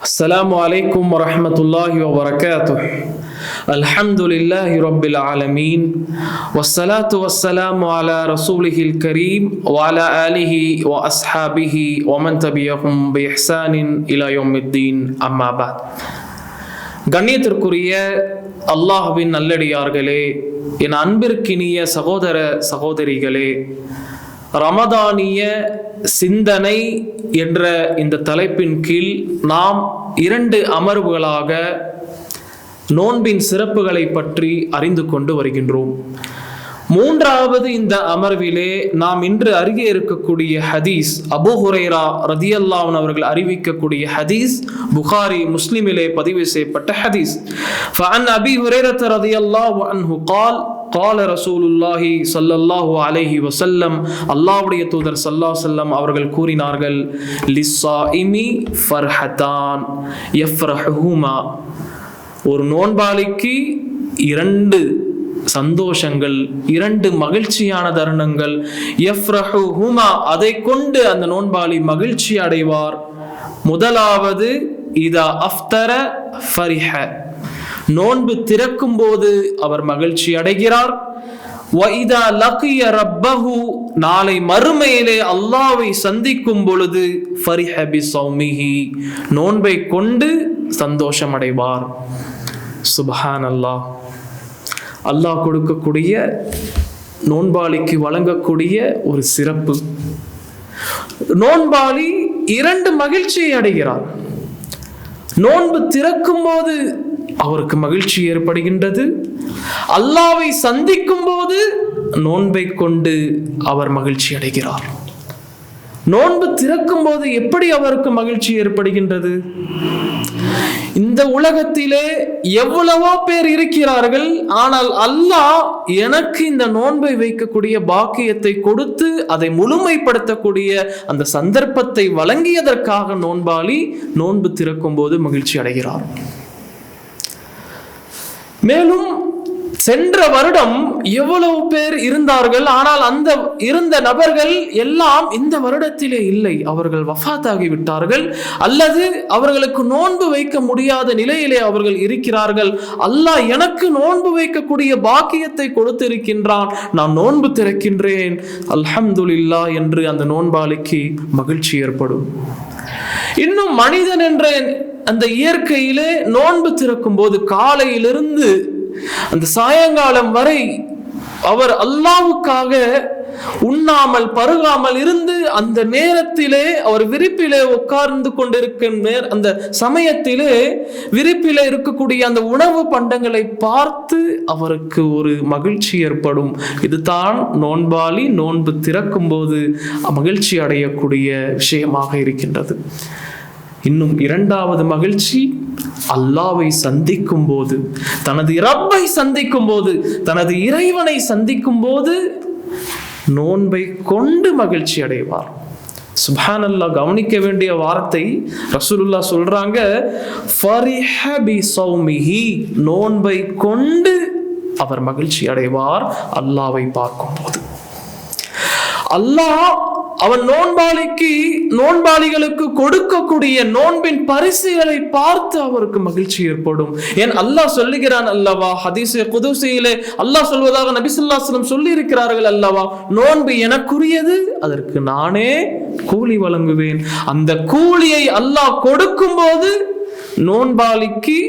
السلام عليكم ورحمة الله وبركاته الحمد لله رب العالمين والصلاة والسلام على رسوله الكريم وعلى آله وأصحابه ومن تبعهم بإحسان إلى يوم الدين أما بعد கண்ணியத்திற்குரிய அல்லாஹ்வின் நல்லடியார்களே என் அன்பிற்கினிய சகோதர சகோதரிகளே ரமதானிய சிந்தனை என்ற இந்த தலைப்பின் கீழ் நாம் இரண்டு அமர்வுகளாக நோன்பின் சிறப்புகளை பற்றி அறிந்து கொண்டு வருகின்றோம். மூன்றாவது இந்த அமர்விலே நாம் இன்று அருகே இருக்கக்கூடிய ஹதீஸ் அபு ஹுரைரா ரதியல்லாவன் அவர்கள் அறிவிக்கக்கூடிய ஹதீஸ் புகாரி முஸ்லிமிலே பதிவு செய்யப்பட்ட ஹதீஸ். ஃபஅன் அபி ஹுரைரத் ரதியல்லாஹு அன்ஹு கால் கால ரசூலுல்லாஹி சல்லல்லாஹு அலைஹி வசல்லம் அல்லாவுடைய தூதர் சல்லா செல்லம் அவர்கள் கூறினார்கள் லிஸ்ஸா இமி ஃபர்ஹதான் எஃப்ரஹுமா ஒரு நோன்பாளிக்கு இரண்டு சந்தோஷங்கள் இரண்டு மகிழ்ச்சியான தருணங்கள். எஃப்ரஹு ஹுமா அதை கொண்டு அந்த நோன்பாளி மகிழ்ச்சி அடைவார். முதலாவது இதா அஃப்தர ஃபரிஹ. நோன்பு திறக்கும் போது அவர் மகிழ்ச்சி அடைகிறார். வைதா லக்கிய ரப்பஹு நாளை மறுமையிலே அல்லாவை சந்திக்கும் பொழுது ஃபரி பி சௌமிஹி நோன்பை கொண்டு சந்தோஷம் அடைவார் சுபஹான் அல்லாஹ் அல்லாஹ் கொடுக்கக்கூடிய நோன்பாளிக்கு வழங்கக்கூடிய ஒரு சிறப்பு. நோன்பாளி இரண்டு மகிழ்ச்சியை அடைகிறார். நோன்பு திறக்கும் போது அவருக்கு மகிழ்ச்சி ஏற்படுகின்றது. அல்லாவை சந்திக்கும் போது நோன்பை கொண்டு அவர் மகிழ்ச்சி அடைகிறார். நோன்பு திறக்கும் போது எப்படி அவருக்கு மகிழ்ச்சி ஏற்படுகின்றது? இந்த உலகத்திலே எவ்வளவோ பேர் இருக்கிறார்கள் ஆனால் அல்லாஹ் எனக்கு இந்த நோன்பை வைக்கக்கூடிய பாக்கியத்தை கொடுத்து அதை முழுமைப்படுத்தக்கூடிய அந்த சந்தர்ப்பத்தை வழங்கியதற்காக நோன்பாளி நோன்பு திறக்கும் போது மகிழ்ச்சி அடைகிறார். மேலும் சென்ற வருடம் எவ்வளவு பேர் இருந்தார்கள்? ஆனால் அந்த இருந்த நபர்கள் எல்லாம் இந்த வருடத்திலே இல்லை. அவர்கள் வஃபாத்தாகி விட்டார்கள். அல்லது அவர்களுக்கு நோன்பு வைக்க முடியாத நிலையிலே அவர்கள் இருக்கிறார்கள். அல்லாஹ் எனக்கு நோன்பு வைக்கக்கூடிய பாக்கியத்தை கொடுத்திருக்கின்றான். நான் நோன்பு திறக்கின்றேன். அல்ஹம்துலில்லா என்று அந்த நோன்பாளிக்கு மகிழ்ச்சி ஏற்படும். இன்னும் மனிதன் என்ற அந்த இயற்கையிலே நோன்பு திறக்கும் போது காலையிலிருந்து அந்த சாயங்காலம் வரை அவர் அல்லாவுக்காக உண்ணாமல் பருகாமல் இருந்து அந்த நேரத்திலே அவர் விரிப்பிலே உட்கார்ந்து கொண்டிருக்கும் நேர் அந்த சமயத்திலே விரிப்பிலே இருக்கக்கூடிய அந்த உணவு பண்டங்களை பார்த்து அவருக்கு ஒரு மகிழ்ச்சி ஏற்படும். இதுதான் நோன்பாளி நோன்பு திறக்கும் போது மகிழ்ச்சி அடையக்கூடிய விஷயமாக இருக்கின்றது. இன்னும் இரண்டாவது மகிழ்ச்சி அல்லாவை சந்திக்கும் போது தனது ரப்பை சந்திக்கும் போது தனது இறைவனை சந்திக்கும் போது நோன்பை கொண்டு மகிழ்ச்சி அடைவார். சுபான் அல்லா கவனிக்க வேண்டிய வார்த்தை ரசூலுல்லா சொல்றாங்க நோன்பை கொண்டு அவர் மகிழ்ச்சி அடைவார் அல்லாவை பார்க்கும் போது அல்லாஹ் அவன் நோன்பாளிக்கு நோன்பாளிகளுக்கு கொடுக்கக்கூடிய நோன்பின் பரிசுகளை பார்த்து அவருக்கு மகிழ்ச்சி ஏற்படும். ஏன் அல்லாஹ் சொல்லுகிறான் அல்லவா? ஹதீசு குதுசியிலே அல்லாஹ் சொல்வதாக நபிசுல்லாஸ்லம் சொல்லி இருக்கிறார்கள் அல்லவா? நோன்பு எனக்குரியது அதற்கு நானே கூலி வழங்குவேன். அந்த கூலியை அல்லாஹ் கொடுக்கும் போது நோன்பாளிக்கு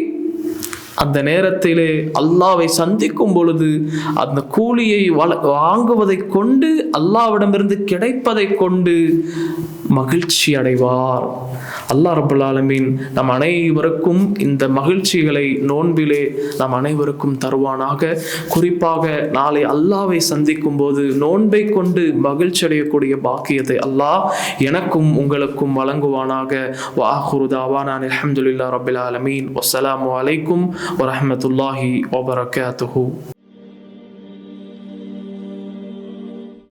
அந்த நேரத்திலே அல்லாவை சந்திக்கும் பொழுது அந்த கூலியை வாங்குவதை கொண்டு அல்லாவிடமிருந்து கிடைப்பதை கொண்டு மகிழ்ச்சி அடைவார். அல்லாஹ் ரபுல் ஆலமீன் நம் அனைவருக்கும் இந்த மகிழ்ச்சிகளை நோன்பிலே நம் அனைவருக்கும் தருவானாக. குறிப்பாக நாளை அல்லாவை சந்திக்கும் போது நோன்பை கொண்டு மகிழ்ச்சி அடையக்கூடிய பாக்கியத்தை அல்லாஹ் எனக்கும் உங்களுக்கும் வழங்குவானாக. வாஹுருதாவானான் அலமதுல்லா ரபுல் ஆலமீன். வசலாம் அலைக்கும் ورحمة الله وبركاته.